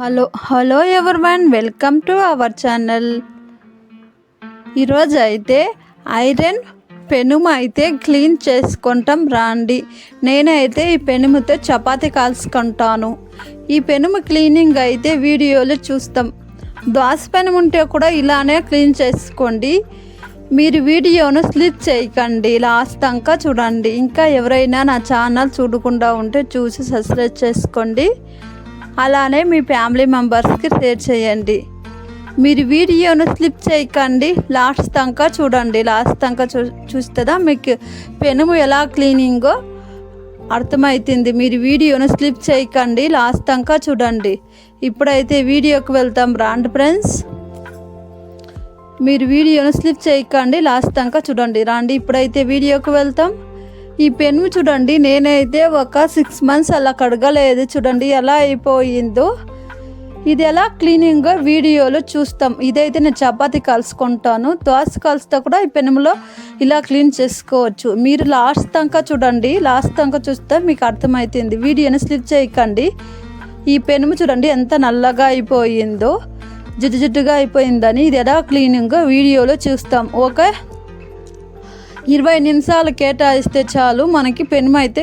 Hello hello one welcome to our channel. ఈరోజు అయితే iron పెనుము అయితే క్లీన్ చేసుకుంటాం రాండి. నేనైతే ఈ పెనుముతో చపాతి కాల్చుకుంటాను. ఈ పెనుము క్లీనింగ్ అయితే వీడియోలో చూస్తాం. దోశ పెనుము ఉంటే కూడా ఇలానే క్లీన్ చేసుకోండి. మీరు వీడియోను స్లిప్ చేయకండి లాస్ట్ దాకా చూడండి. ఇంకా ఎవరైనా నా ఛానల్ చూడకుండా ఉంటే చూసి సబ్స్క్రైబ్ చేసుకోండి. అలానే మీ ఫ్యామిలీ మెంబర్స్కి షేర్ చేయండి. మీరు వీడియోను స్లిప్ చేయకండి. లాస్ట్ దాకా చూడండి. లాస్ట్ దాకా చూ చూస్తుందా మీకు పెనుము ఎలా క్లీనింగో అర్థమవుతుంది మీరు వీడియోను స్లిప్ చేయకండి. లాస్ట్ దాకా చూడండి. ఇప్పుడైతే వీడియోకి వెళ్తాం. రాండి ఫ్రెండ్స్. మీరు వీడియోను స్లిప్ చేయకండి. లాస్ట్ దాకా చూడండి. రాండి ఇప్పుడైతే వీడియోకి వెళ్తాం. ఈ పెన్ను చూడండి నేనైతే ఒక సిక్స్ మంత్స్ అలా కడగలేదు. చూడండి ఎలా అయిపోయిందో. ఇది ఎలా క్లీనింగ్ వీడియోలో చూస్తాం. ఇదైతే నేను చపాతి కలుసుకుంటాను. దోశ కలుస్తా కూడా ఈ పెనుములో ఇలా క్లీన్ చేసుకోవచ్చు. మీరు లాస్ట్ దాకా చూడండి లాస్ట్ దాకా చూస్తే మీకు అర్థమవుతుంది వీడియోని స్లిప్ చేయకండి. ఈ పెనుము చూడండి ఎంత నల్లగా అయిపోయిందో. జిడ్డు జిడ్డుగా అయిపోయిందని ఇది ఎలా క్లీనింగ్ వీడియోలో చూస్తాం. ఓకే? ఇరవై నిమిషాలు కేటాయిస్తే చాలు మనకి పెనుము అయితే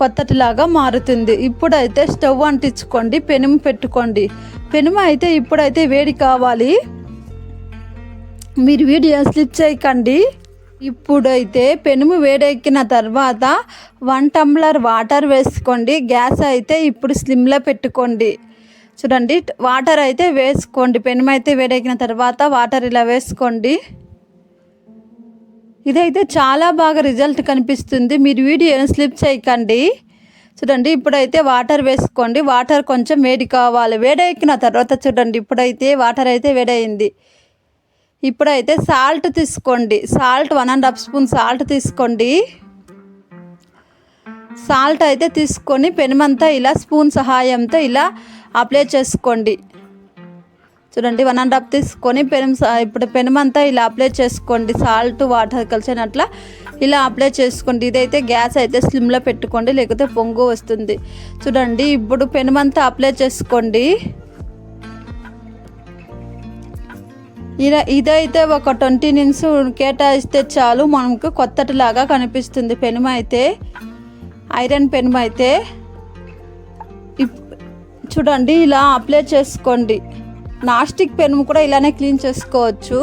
కొత్తటిలాగా మారుతుంది. ఇప్పుడైతే స్టవ్ అంటించుకోండి పెనుము పెట్టుకోండి. పెనుము అయితే ఇప్పుడైతే వేడి కావాలి. మీరు వీడియో స్లిప్ చేయకండి. ఇప్పుడైతే పెనుము వేడెక్కిన తర్వాత వన్ టంబ్లర్ వాటర్ వేసుకోండి. గ్యాస్ అయితే ఇప్పుడు స్లిమ్లో పెట్టుకోండి. చూడండి వాటర్ అయితే వేసుకోండి. పెనుము అయితే వేడెక్కిన తర్వాత వాటర్ ఇలా వేసుకోండి. ఇదైతే చాలా బాగా రిజల్ట్ కనిపిస్తుంది. మీరు వీడియోని స్లిప్ చేయకండి. చూడండి ఇప్పుడైతే వాటర్ వేసుకోండి. వాటర్ కొంచెం వేడి కావాలి. వేడెక్కిన తర్వాత చూడండి ఇప్పుడైతే వాటర్ అయితే వేడైంది ఇప్పుడైతే సాల్ట్ తీసుకోండి. Salt one and half spoon salt తీసుకోండి. సాల్ట్ అయితే తీసుకొని పెనుమంతా ఇలా స్పూన్ సహాయంతో ఇలా అప్లై చేసుకోండి. చూడండి వన్ అండ్ హాఫ్ తీసుకొని పెనం ఇప్పుడు పెనమంతా ఇలా అప్లై చేసుకోండి. సాల్ట్ వాటర్ కలిసినట్ల ఇలా అప్లై చేసుకోండి. ఇదైతే గ్యాస్ అయితే స్లిమ్లో పెట్టుకోండి లేకపోతే పొంగు వస్తుంది. చూడండి ఇప్పుడు పెనమంతా అప్లై చేసుకోండి. ఇలా ఇదైతే ఒక ట్వంటీ నిమిషం కేటాయిస్తే చాలు మనకు కొత్తటిలాగా కనిపిస్తుంది పెనుమ అయితే. ఐరన్ పెనుమ అయితే. చూడండి ఇలా అప్లై చేసుకోండి. నాస్టిక్ పెనుము కూడా ఇలానే క్లీన్ చేసుకోవచ్చు.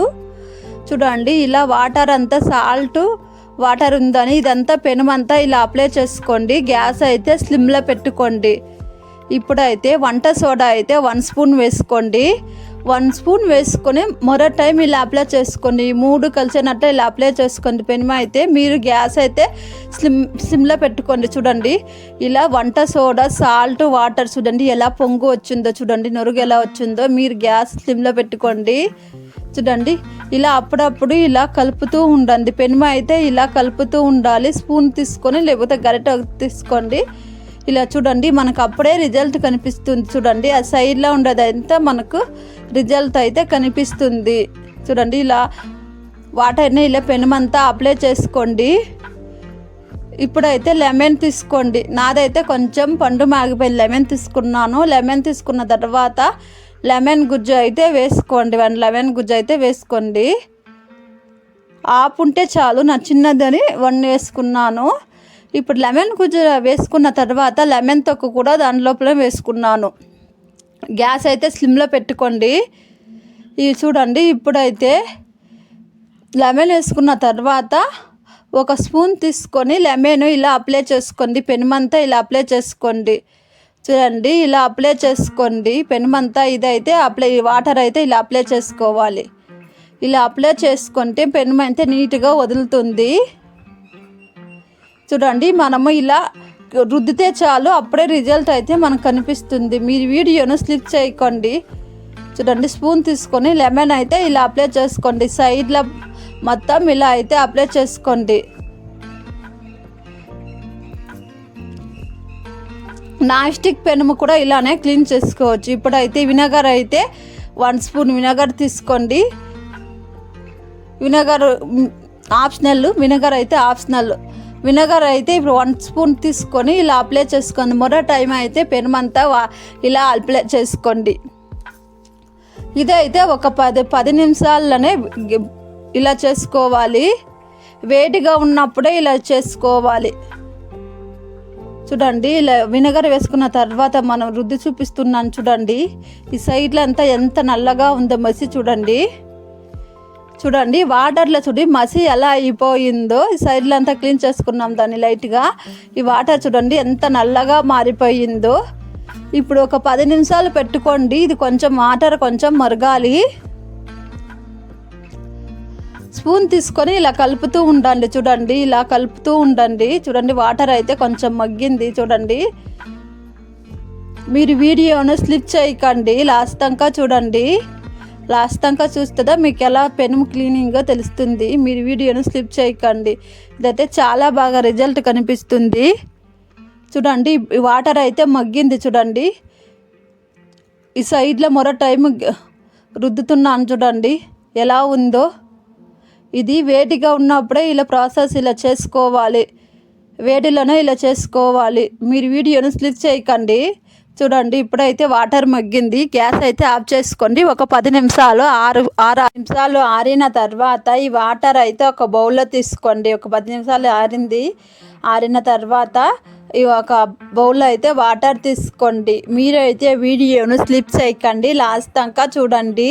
చూడండి ఇలా వాటర్ అంతా సాల్ట్ వాటర్ ఉందని ఇదంతా పెనుమంతా ఇలా అప్లై చేసుకోండి. గ్యాస్ అయితే స్లిమ్లో పెట్టుకోండి. ఇప్పుడైతే వంట సోడా అయితే వన్ స్పూన్ వేసుకోండి. వన్ స్పూన్ వేసుకొని మరో టైం ఇలా అప్లై చేసుకోండి. మూడు కలిసినట్టు ఇలా అప్లై చేసుకోండి. పెనుమ అయితే మీరు గ్యాస్ అయితే స్లిమ్ స్లిమ్లో పెట్టుకోండి చూడండి. ఇలా వంట సోడా సాల్ట్ వాటర్ చూడండి ఎలా పొంగు వచ్చిందో చూడండి. నొరుగు ఎలా వచ్చిందో మీరు గ్యాస్ స్లిమ్లో పెట్టుకోండి. చూడండి. ఇలా అప్పుడప్పుడు ఇలా కలుపుతూ ఉండండి. పెనుమ అయితే ఇలా కలుపుతూ ఉండాలి. స్పూన్ తీసుకొని లేకపోతే గరిట తీసుకోండి. ఇలా చూడండి మనకు అప్పుడే రిజల్ట్ కనిపిస్తుంది. చూడండి ఆ సైడ్లో ఉండేదంతా మనకు రిజల్ట్ అయితే కనిపిస్తుంది. చూడండి ఇలా వాటర్ని ఇలా పెనుమంతా అప్లై చేసుకోండి. ఇప్పుడైతే లెమన్ తీసుకోండి. నాదైతే కొంచెం పండు మాగిపోయింది. లెమన్ తీసుకున్నాను. లెమన్ తీసుకున్న తర్వాత లెమన్ గుజ్జు అయితే వేసుకోండి. వన్ లెమన్ గుజ్జు అయితే వేసుకోండి. ఆపు ఉంటే చాలు నా చిన్నదని వన్ వేసుకున్నాను. ఇప్పుడు లెమన్ గుజ్జు వేసుకున్న తర్వాత లెమన్ తొక్కు కూడా దాని లోపల వేసుకున్నాను. గ్యాస్ అయితే స్లిమ్లో పెట్టుకోండి. ఇవి చూడండి ఇప్పుడైతే లెమన్ వేసుకున్న తర్వాత ఒక స్పూన్ తీసుకొని లెమన్ ఇలా అప్లై చేసుకోండి. పెనుమంతా ఇలా అప్లై చేసుకోండి. చూడండి ఇలా అప్లై చేసుకోండి. పెనుమంతా ఇదైతే అప్లై వాటర్ అయితే ఇలా అప్లై చేసుకోవాలి. ఇలా అప్లై చేసుకుంటే పెనుమంతా నీట్గా వదులుతుంది. చూడండి మనము ఇలా రుద్దితే చాలు అప్పుడే రిజల్ట్ అయితే మనకు కనిపిస్తుంది. మీరు వీడియోను స్లిప్ చేయకండి. చూడండి స్పూన్ తీసుకొని లెమన్ అయితే ఇలా అప్లై చేసుకోండి. సైడ్లో మొత్తం ఇలా అయితే అప్లై చేసుకోండి. నాస్టిక్ పెనుము కూడా ఇలానే క్లీన్ చేసుకోవచ్చు. ఇప్పుడైతే వినగర్ అయితే వన్ స్పూన్ వినగర్ తీసుకోండి. వినగర్ ఆప్షనల్ వినగర్ అయితే ఆప్షనల్. వినగర్ అయితే ఇప్పుడు వన్ స్పూన్ తీసుకొని ఇలా అప్లై చేసుకోండి. మరో టైం అయితే పెనమంతా ఇలా అప్లై చేసుకోండి. ఇదైతే ఒక పది పది నిమిషాల్లోనే ఇలా చేసుకోవాలి. వేడిగా ఉన్నప్పుడే ఇలా చేసుకోవాలి. చూడండి ఇలా వినగర్ వేసుకున్న తర్వాత మనం రుద్ది చూపిస్తున్నాను చూడండి. ఈ సైడ్లో అంతా ఎంత నల్లగా ఉందో మసి చూడండి. చూడండి వాటర్లో చూడండి మసి ఎలా అయిపోయిందో. ఈ సైడ్లో అంతా క్లీన్ చేసుకున్నాం దాన్ని లైట్గా. ఈ వాటర్ చూడండి ఎంత నల్లగా మారిపోయిందో. ఇప్పుడు ఒక పది నిమిషాలు పెట్టుకోండి ఇది కొంచెం వాటర్ కొంచెం మరగాలి. స్పూన్ తీసుకొని ఇలా కలుపుతూ ఉండండి చూడండి ఇలా కలుపుతూ ఉండండి. చూడండి వాటర్ అయితే కొంచెం మగ్గింది చూడండి. మీరు వీడియోను స్లిప్ చేయకండి లాస్ట్ దాకా చూడండి. లాస్ట్ దాకా చూస్తుందా మీకు ఎలా పెను క్లీనింగ్గా తెలుస్తుంది. మీరు వీడియోను స్లిప్ చేయకండి. ఇదైతే చాలా బాగా రిజల్ట్ కనిపిస్తుంది. చూడండి వాటర్ అయితే మగ్గింది చూడండి. ఈ సైడ్లో మరో టైం రుద్దుతున్నాను చూడండి. ఎలా ఉందో. ఇది వేడిగా ఉన్నప్పుడే ఇలా ప్రాసెస్ ఇలా చేసుకోవాలి. వేడిలోనే ఇలా చేసుకోవాలి. మీరు వీడియోను స్లిప్ చేయకండి. చూడండి ఇప్పుడైతే వాటర్ మగ్గింది. గ్యాస్ అయితే ఆఫ్ చేసుకోండి. ఒక పది నిమిషాలు ఆరు ఆరు నిమిషాలు ఆరిన తర్వాత ఈ వాటర్ అయితే ఒక బౌల్లో తీసుకోండి. ఒక పది నిమిషాలు ఆరింది ఆరిన తర్వాత ఈ ఒక బౌల్లో అయితే వాటర్ తీసుకోండి. మీరైతే వీడియోను స్లిప్ చేయకండి. లాస్ట్ దాకా చూడండి.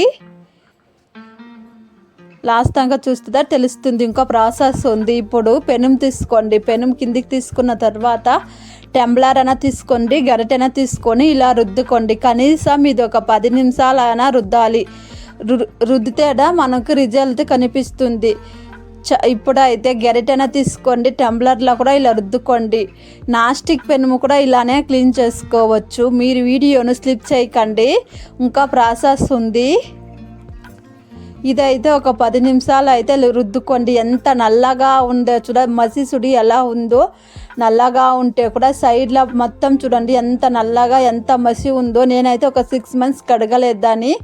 లాస్ట్ దాకా చూస్తుందా తెలుస్తుంది ఇంకో ప్రాసెస్ ఉంది. ఇప్పుడు పెనం తీసుకోండి. పెనం కిందికి తీసుకున్న తర్వాత టెంబ్లర్ అయినా తీసుకోండి గరిటెన తీసుకొని ఇలా రుద్దుకోండి. కనీసం ఇది ఒక పది నిమిషాలైనా రుద్దాలి. రు రుద్దితేడా మనకు రిజల్ట్ కనిపిస్తుంది. చ ఇప్పుడైతే గరిటెన తీసుకోండి టెంబ్లర్లో కూడా ఇలా రుద్దుకోండి. నాస్టిక్ పెన్ను కూడా ఇలానే క్లీన్ చేసుకోవచ్చు. మీరు వీడియోను స్లిప్ చేయకండి. ఇంకా ప్రాసెస్ ఉంది. ఇదైతే ఒక పది నిమిషాలు అయితే రుద్దుకోండి. ఎంత నల్లగా ఉందో చూడ మసి సుడి ఎలా ఉందో నల్లగా ఉంటే కూడా సైడ్లో మొత్తం చూడండి ఎంత నల్లగా ఎంత మసి ఉందో. నేనైతే ఒక సిక్స్ మంత్స్ కడగలేదు దాన్ని.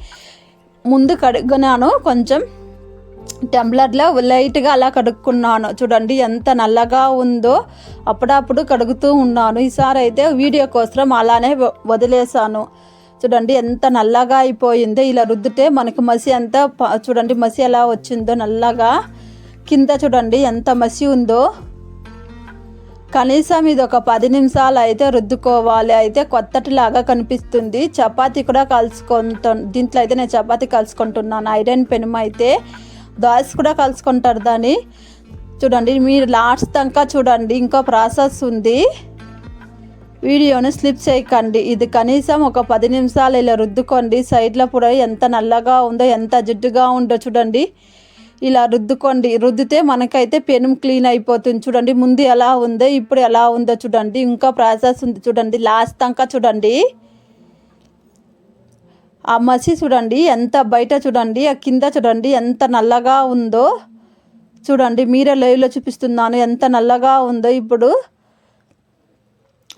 ముందు కడుగునాను కొంచెం టెంప్లర్లో లైట్గా అలా కడుక్కున్నాను. చూడండి ఎంత నల్లగా ఉందో అప్పుడప్పుడు కడుగుతూ ఉన్నాను. ఈసారి అయితే వీడియో కోసం అలానే వ- వదిలేసాను చూడండి ఎంత నల్లగా అయిపోయిందో ఇలా రుద్దితే మనకి మసి అంతా చూడండి మసి ఎలా వచ్చిందో నల్లగా. కింద చూడండి ఎంత మసి ఉందో. కనీసం ఇది ఒక పది నిమిషాలు అయితే రుద్దుకోవాలి. అయితే కొత్తటిలాగా కనిపిస్తుంది. చపాతీ కూడా కలుసుకుంటు దీంట్లో అయితే నేను చపాతీ కలుసుకుంటున్నాను. ఐరన్ పెనుమ అయితే దోశ కూడా కలుసుకుంటారు దాన్ని. చూడండి మీరు లాస్ట్ దాకా చూడండి. ఇంకో ప్రాసెస్ ఉంది. వీడియోను స్లిప్ చేయకండి. ఇది కనీసం ఒక పది నిమిషాలు ఇలా రుద్దుకోండి. సైడ్లో కూడా ఎంత నల్లగా ఉందో ఎంత జిడ్డుగా ఉందో చూడండి. ఇలా రుద్దుకోండి. రుద్దితే మనకైతే పెనం క్లీన్ అయిపోతుంది. చూడండి ముందు ఎలా ఉందో ఇప్పుడు ఎలా ఉందో చూడండి. ఇంకా ప్రాసెస్ ఉంది చూడండి. లాస్ట్ దాకా చూడండి. ఆ మసి చూడండి ఎంత బయట చూడండి ఆ కింద చూడండి ఎంత నల్లగా ఉందో చూడండి. మీరే లైవ్లో చూపిస్తున్నాను ఎంత నల్లగా ఉందో ఇప్పుడు.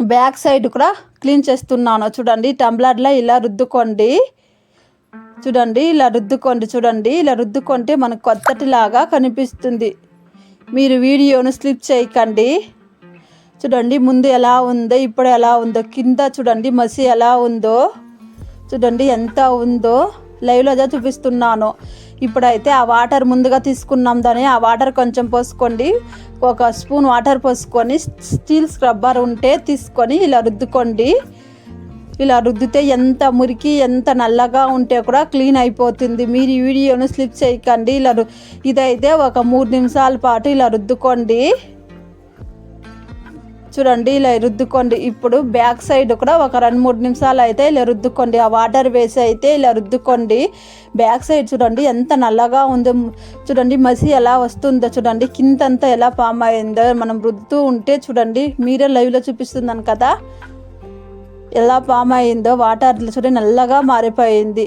బ్యాక్ సైడ్ కూడా క్లీన్ చేస్తున్నాను. చూడండి టంబ్లర్లో ఇలా రుద్దుకోండి. చూడండి ఇలా రుద్దుకోండి చూడండి. ఇలా రుద్దుకుంటే మనకు కొత్తటిలాగా కనిపిస్తుంది. మీరు వీడియోను స్లిప్ చేయకండి. చూడండి ముందు ఎలా ఉందో ఇప్పుడు ఎలా ఉందో కింద చూడండి మసి ఎలా ఉందో. చూడండి ఎంత ఉందో. లైవ్లో అదే చూపిస్తున్నాను. ఇప్పుడైతే ఆ వాటర్ ముందుగా తీసుకున్నాం దాన్ని. ఆ వాటర్ కొంచెం పోసుకోండి. ఒక స్పూన్ వాటర్ పోసుకొని స్టీల్ స్క్రబ్బర్ ఉంటే తీసుకొని ఇలా రుద్దుకోండి. ఇలా రుద్దితే ఎంత మురికి ఎంత నల్లగా ఉంటే కూడా క్లీన్ అయిపోతుంది. మీరు ఈ వీడియోను స్లిప్ చేయకండి. ఇలా ఇదైతే ఒక మూడు నిమిషాల పాటు ఇలా రుద్దుకోండి. చూడండి ఇలా రుద్దుకోండి. ఇప్పుడు బ్యాక్ సైడ్ కూడా ఒక రెండు మూడు నిమిషాలు అయితే ఇలా రుద్దుకోండి. ఆ వాటర్ వేసి అయితే ఇలా రుద్దుకోండి. బ్యాక్ సైడ్ చూడండి ఎంత నల్లగా ఉందో. చూడండి మసి ఎలా వస్తుందో చూడండి. కిందంతా ఎలా పామ్ అయిందో మనం రుద్దుతూ ఉంటే చూడండి మీరే లైవ్లో చూపిస్తున్నాను కదా. ఎలా పామ్ అయిందో వాటర్ చూడండి నల్లగా మారిపోయింది.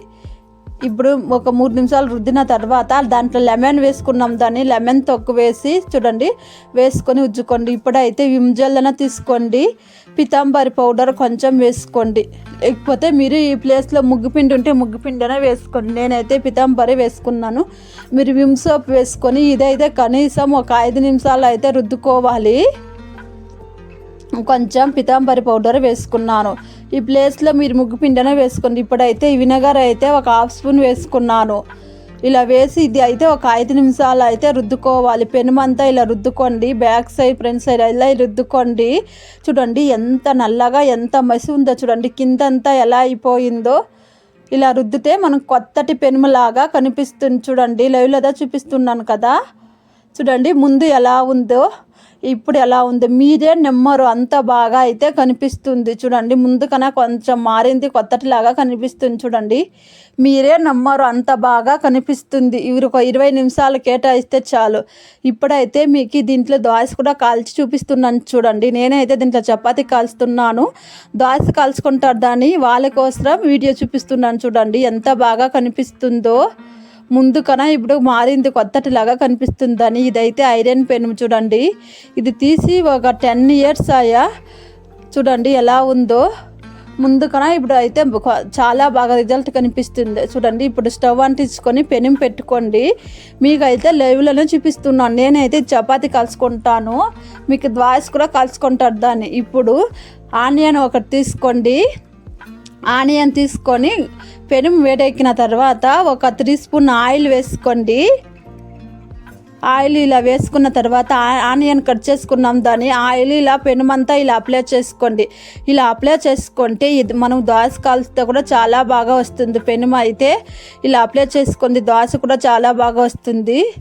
ఇప్పుడు ఒక మూడు నిమిషాలు రుద్దిన తర్వాత దాంట్లో లెమన్ వేసుకున్నాం దాన్ని. లెమన్ తొక్కు వేసి చూడండి వేసుకొని ఉజ్జుకోండి. ఇప్పుడైతే విమ్ జెల్ తీసుకోండి. పితాంబరి పౌడర్ కొంచెం వేసుకోండి. లేకపోతే మీరు ఈ ప్లేస్లో ముగ్గుపిండి ఉంటే ముగ్గుపిండినే వేసుకోండి. నేనైతే పితాంబరి వేసుకున్నాను. మీరు విమ్ సోప్ వేసుకొని ఇదైతే కనీసం ఒక ఐదు నిమిషాలు అయితే రుద్దుకోవాలి. కొంచెం పితాంబరి పౌడర్ వేసుకున్నాను. ఈ ప్లేస్లో మీరు ముగ్గు పిండినే వేసుకోండి. ఇప్పుడైతే వినగర్ అయితే ఒక హాఫ్ స్పూన్ వేసుకున్నాను. ఇలా వేసి ఇది అయితే ఒక ఐదు నిమిషాలు అయితే రుద్దుకోవాలి. పెనుమంతా ఇలా రుద్దుకోండి. బ్యాక్ సైడ్ ఫ్రంట్ సైడ్ ఇలా రుద్దుకోండి. చూడండి ఎంత నల్లగా ఎంత మసి ఉందో చూడండి. కిందంతా ఎలా అయిపోయిందో. ఇలా రుద్దితే మనకు కొత్తటి పెనుములాగా కనిపిస్తుంది చూడండి. లైవ్లో చూపిస్తున్నాను కదా. చూడండి ముందు ఎలా ఉందో. ఇప్పుడు ఎలా ఉంది? మీరే నెమ్మరు అంత బాగా అయితే కనిపిస్తుంది. చూడండి ముందు కన్నా కొంచెం మారింది కొత్తటిలాగా కనిపిస్తుంది చూడండి. మీరే నమ్మరు అంత బాగా కనిపిస్తుంది. ఇవి ఒక ఇరవై నిమిషాలు కేటాయిస్తే చాలు. ఇప్పుడైతే మీకు దీంట్లో దోశ కూడా కాల్చి చూపిస్తున్నాను చూడండి. నేనైతే దీంట్లో చపాతీ కాల్చుతున్నాను. దోశ కాల్చుకుంటారు దాన్ని. వాళ్ళ కోసం వీడియో చూపిస్తున్నాను చూడండి. ఎంత బాగా కనిపిస్తుందో. ముందు కన్నా ఇప్పుడు మారింది కొత్తటిలాగా కనిపిస్తుందని. ఇదైతే ఐరన్ పెన్ చూడండి. ఇది తీసి ఒక టెన్ ఇయర్స్ అయ్యా. చూడండి ఎలా ఉందో. ముందు కన్నా ఇప్పుడు అయితే చాలా బాగా రిజల్ట్ కనిపిస్తుంది. చూడండి ఇప్పుడు స్టవ్ అంటించుకొని పెనం పెట్టుకోండి. మీకైతే లైవ్లోనే చూపిస్తున్నాను. నేనైతే చపాతి కలుసుకుంటాను మీకు ద్వాస్ కూడా కలుసుకుంటారు దాన్ని. ఇప్పుడు ఆనియన్ ఒకటి తీసుకోండి. ఆనియన్ తీసుకొని పెనుము వేడెక్కిన తర్వాత ఒక త్రీ స్పూన్ ఆయిల్ వేసుకోండి. ఆయిల్ ఇలా వేసుకున్న తర్వాత ఆనియన్ కట్ చేసుకున్నాం. దాన్ని ఆయిల్ ఇలా పెనుమంతా ఇలా అప్లై చేసుకోండి. ఇలా అప్లై చేసుకుంటే ఇది మనం దోశ కాల్స్తో కూడా చాలా బాగా వస్తుంది. పెనుమ అయితే ఇలా అప్లై చేసుకోండి. దోశ కూడా చాలా బాగా వస్తుంది.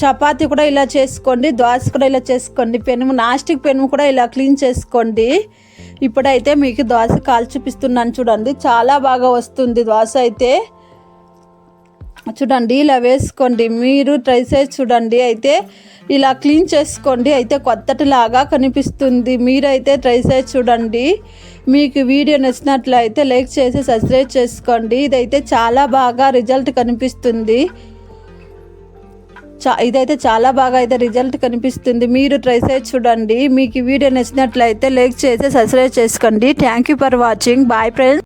చపాతి కూడా ఇలా చేసుకోండి. దోశ కూడా ఇలా చేసుకోండి. పెనుము నాస్టిక్ పెనుము కూడా ఇలా క్లీన్ చేసుకోండి. ఇప్పుడైతే మీకు దోశ కాల్ చూపిస్తున్నాను చూడండి. చాలా బాగా వస్తుంది దోశ అయితే. చూడండి ఇలా వేసుకోండి. మీరు ట్రై చేసి చూడండి అయితే. ఇలా క్లీన్ చేసుకోండి అయితే కొత్తటిలాగా కనిపిస్తుంది. మీరైతే ట్రై చేసి చూడండి. మీకు వీడియో నచ్చినట్లయితే లైక్ చేసి సబ్స్క్రైబ్ చేసుకోండి. ఇదైతే చాలా బాగా రిజల్ట్ కనిపిస్తుంది. చా ఇదైతే చాలా బాగా అయితే రిజల్ట్ కనిపిస్తుంది. మీరు ట్రై చేసి చూడండి. మీకు ఈ వీడియో నచ్చినట్లయితే లైక్ చేసి సబ్స్క్రైబ్ చేసుకోండి. Thank you for watching. Bye friends.